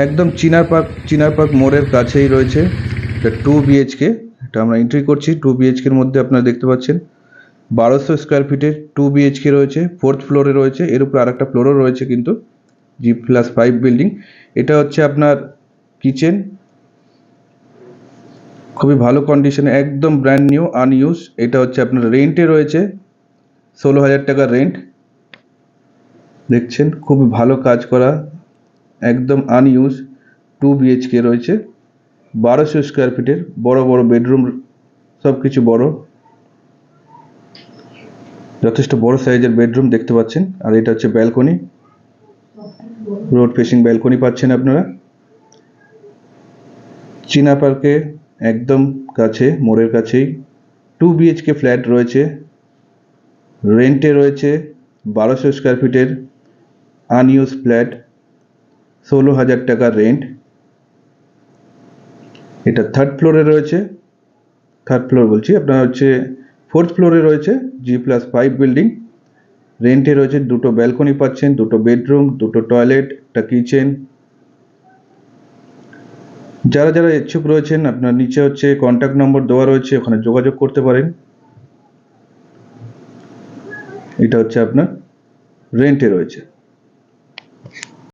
একদম চিনার পার্ক চিনার পার্ক মোড়ের কাছেই রয়েছে। এটা টু বিএইচকে এটা আমরা এন্ট্রি করছি। টু বিএইচকের মধ্যে আপনারা দেখতে পাচ্ছেন। বারোশো স্কোয়ার ফিটের টু বিএইচকে রয়েছে ফোর্থ ফ্লোরে রয়েছে। এর উপর আরেকটা ফ্লোরও রয়েছে কিন্তু জি প্লাস ফাইভ বিল্ডিং এটা হচ্ছে আপনার কিচেন খুবই ভালো কন্ডিশনে একদম ব্র্যান্ড নিউ আনইউজ এটা হচ্ছে আপনার রেন্টে রয়েছে, ষোলো হাজার টাকার রেন্ট দেখছেন, খুবই ভালো কাজ করা। একদম আনইউজ টু বিএইচকে রয়েছে। বারোশো স্কোয়ার ফিটের বড় বড় বেডরুম সব কিছু বড়। যথেষ্ট বড় সাইজের বেডরুম দেখতে পাচ্ছেন। আর এটা হচ্ছে ব্যালকনি রোড ফেসিং ব্যালকনি পাচ্ছেন আপনারা। চীনা পার্কে একদম কাছে, মোড়ের কাছেই টু বিএইচকে ফ্ল্যাট রয়েছে। রেন্টে রয়েছে। বারোশো স্কোয়ার ফিটের আনইউজ ফ্ল্যাট ষোলো হাজার টাকার রেন্ট এটা থার্ড ফ্লোরে রয়েছে। থার্ড ফ্লোর বলছি, আপনার হচ্ছে ফোর্থ ফ্লোরে রয়েছে জি প্লাস ফাইভ বিল্ডিং রেন্টে রয়েছে দুটো ব্যালকনি পাচ্ছেন, দুটো বেডরুম দুটো টয়লেট একটা কিচেন যারা যারা ইচ্ছুক রয়েছেন, আপনার নিচে হচ্ছে কন্ট্যাক্ট নম্বর দেওয়া রয়েছে, ওখানে যোগাযোগ করতে পারেন। এটা হচ্ছে আপনার রেন্টে রয়েছে।